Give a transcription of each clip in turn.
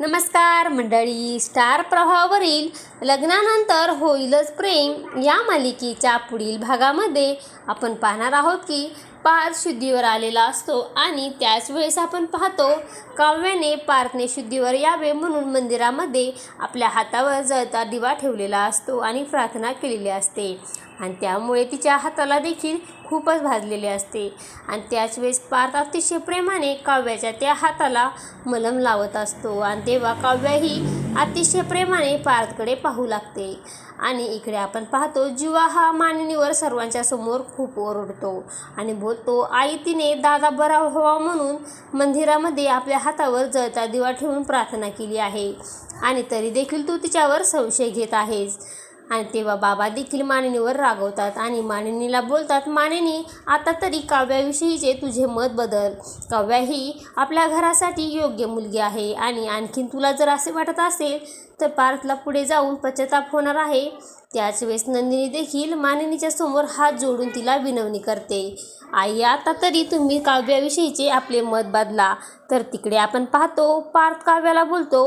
नमस्कार मंडळी. स्टार प्रवाहावरील लग्नानंतर होईलच प्रेम या मालिकेच्या पुढील भागामध्ये आपण पाहणार आहोत की पार्थ शुद्धीवर आलेला असतो आणि त्याच वेळेस आपण पाहतो काव्याने पार्थने शुद्धीवर यावे म्हणून मंदिरामध्ये आपल्या हातावर जळता दिवा ठेवलेला असतो आणि प्रार्थना केलेली असते. आणि त्यामुळे तिच्या हाताला देखील खूपच भाजलेले असते. आणि त्याच वेळेस पार्थ अतिशय प्रेमाने काव्याच्या त्या हाताला मलम लावत असतो आणि तेव्हा काव्याही अतिशय प्रेमाने पार्थकडे पाहू लागते. आणि इकडे आपण पाहतो जीवा हा मानिनीवर सर्वांच्या समोर खूप ओरडतो आणि होतो. आई तिने दादा बरा व्हावा म्हणून मंदिरामध्ये आपल्या हातावर जळता दिवा ठेवून प्रार्थना केली आहे. आणि तरी देखील तू तिच्यावर संशय घेत आहेस. आणि तेव्हा बाबा देखील मानिनीवर रागवतात आणि मानिनीला बोलतात मानिनी आता तरी काव्याविषयीचे तुझे मत बदल. काव्या ही आपल्या घरासाठी योग्य मुलगी आहे आणि आणखीन तुला जर असे वाटत असेल तर पार्थला पुढे जाऊन पश्चाताप होणार आहे. त्याच वेळेस नंदिनी देखील मानिनीच्या समोर हात जोडून तिला विनवणी करते. आई आता तरी तुम्ही काव्याविषयीचे आपले मत बदला. तर तिकडे आपण पाहतो पार्थ काव्याला बोलतो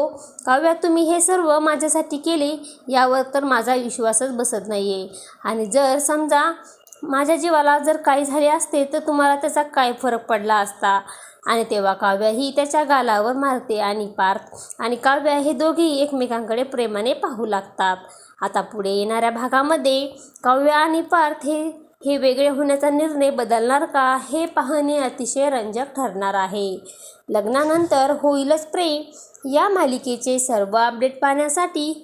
काव्या तुम्ही हे सर्व माझ्यासाठी केले यावर तर माझा विश्वासच बसत नाही आहे आणि जर समजा माझ्या जीवाला जर काही झाले असते तर तुम्हाला त्याचा काय फरक पडला असता? आणि तेव्हा काव्या ही त्याच्या गालावर मारते आणि पार्थ आणि काव्या हे दोघेही एकमेकांकडे प्रेमाने पाहू लागतात. आता पुढे येणाऱ्या भागामध्ये काव्या आणि पार्थ हे हे वेगळे होण्याचा निर्णय बदलणार का हे पाहणे अतिशय रंजक ठरणार आहे. लग्नानंतर होईलच प्रेम. या मालिकेचे सर्व अपडेट पाहण्यासाठी